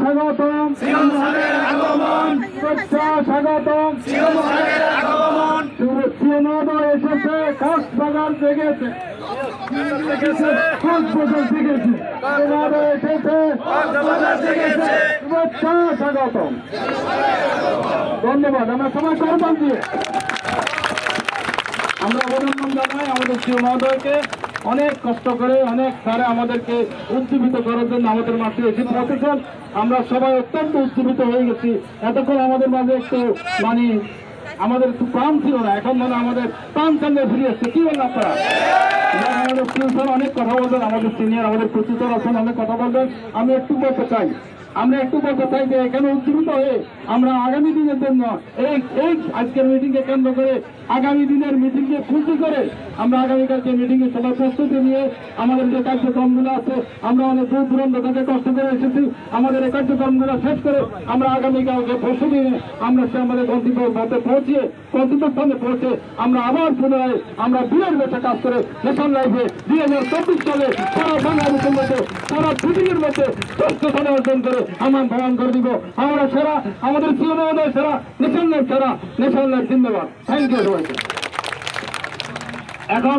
স্বাগতম। স্বাগতম। এসেছে কক্সবাজার জেগেছে। কক্সবাজার জেগেছে। সিনেমা এসেছে স্বাগতম। ধন্যবাদ। আমরা সবাই দিয়ে। আমরা অভিনন্দন জানাই আমাদের শ্রী মহোদয়কে অনেক কষ্ট করে, অনেক সারে আমাদেরকে উজ্জীবিত করার জন্য আমাদের মাঠে এসে পৌঁছেছেন। আমরা সবাই অত্যন্ত উজ্জীবিত হয়ে গেছি। এতক্ষণ আমাদের মাঝে একটু মানে আমাদের প্রাণ ছিল না, এখন মানে আমাদের প্রাণ সঙ্গে ফিরে এসছে? কি বলেন আপনারা? যারা আমাদের ফিউচার অনেক কথা বলবেন, আমাদের সিনিয়র আমাদের প্রচুর আছেন, অনেক কথা বলবেন। আমি একটু বলতে চাই, আমরা একটু বলতে চাই যে এখানে উজ্জীবিত হয়ে আমরা আগামী দিনের জন্য এই এই আজকের মিটিংকে কেন্দ্র করে আগামী দিনের মিটিংকে খুশি করে আমরা আগামীকালকে মিটিংয়ে সবাই প্রস্তুতি নিয়ে আমাদের যে কার্যক্রমগুলো আছে, আমরা অনেক দূর দূরান্ত থেকে কষ্ট করে এসেছি। আমাদের এই কার্যক্রমগুলো শেষ করে আমরা আগামীকালকে পরশু দিনে আমরা সে আমাদের গন্তব্য পৌঁছিয়ে গন্তব্যস্থানে পৌঁছে আমরা আবার পুনরায় আমরা বীরের বেশে কাজ করে ন্যাশনাল লাইফে দুই হাজার চব্বিশ সালে সারা বাংলাদেশের মধ্যে, সারা পৃথিবীর মধ্যে শ্রেষ্ঠ স্থানে অর্জন করে আমার ভ্রমণ করে দিব। আমরা সেরা, আমাদের মহোদয় সেরা লাইফ সেরা ন্যাশনাল জিন্দাবাদ। থ্যাংক ইউ সবাইকে। এখন